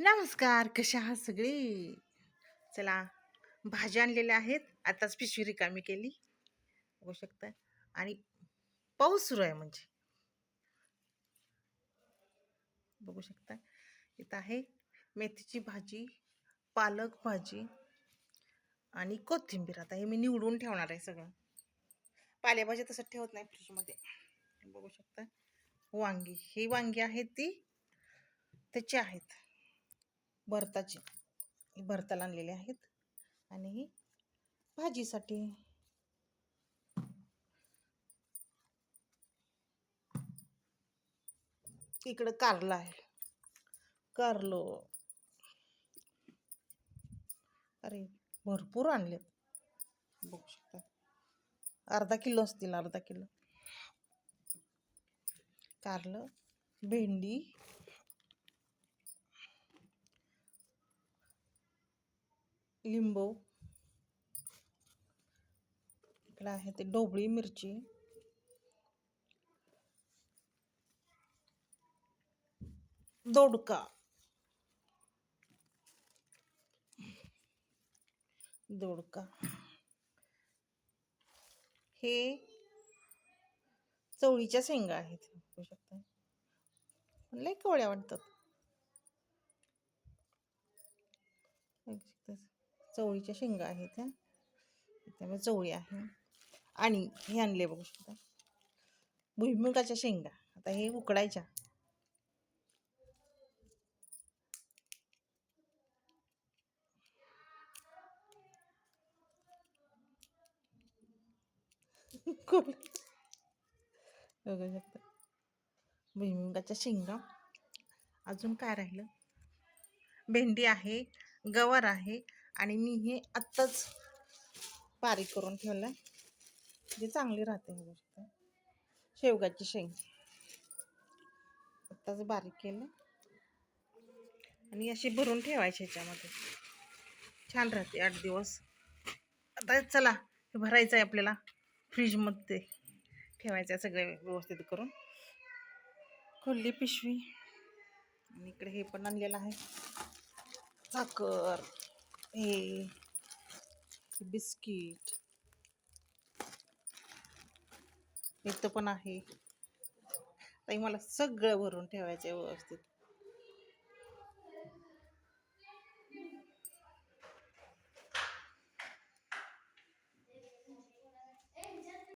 नमस्कार कशा आहात सगळे? चला भाज्या आणलेल्या आहेत. आताच पिशवी रिकामी केली. बघू शकता. आणि पाऊस सुरू आहे म्हणजे. बघू शकता. इथं आहे मेथीची भाजी पालक भाजी आणि कोथिंबीर. आता हे मी निवडून ठेवणार आहे सगळं. पालेभाज्या तसं ठेवत नाही फ्रीजमध्ये. बघू शकता. वांगी. ही वांगी आहेत ती. त्याची आहेत. भरताची भरताला आणलेले आहेत. आणि ही भाजीसाठी. इकडं कारलं आहे. कारलो. अरे भरपूर आणलेत. बघू शकता. अर्धा किलो असतील अर्धा किलो. कारलं भेंडी लिंबू. इकडं आहे ते ढोबळी मिरची. दोडका. दोडका. हे चवळीच्या शेंगा आहेत. बघू शकता. लय कवळ्या वाटतात. चवळीच्या शेंगा आहेत ह्या त्यामुळे चवळी आहे. आणि हे आणले बघू शकता. भुईमुगाच्या शेंगा. आता हे उकडायच्या. बघू शकता. भुईमुगाच्या शेंगा. अजून काय राहिलं? भेंडी आहे गवार आहे आणि मी हे आत्ताच बारीक करून ठेवलं जे चांगली राहते ही गोष्ट. शेवगाची शेंग. आत्ताच बारीक केलं आणि अशी भरून ठेवायची ह्याच्यामध्ये छान राहते आठ दिवस. आता चला हे भरायचं आहे आपल्याला. फ्रीजमध्ये ठेवायचं आहे सगळे व्यवस्थित करून. खोलली पिशवी. आणि इकडे हे पण आणलेलं आहे. साखर. हे बिस्किट इथं पण आहे. ताई मला सगळं भरून ठेवायचं आहे व्यवस्थित.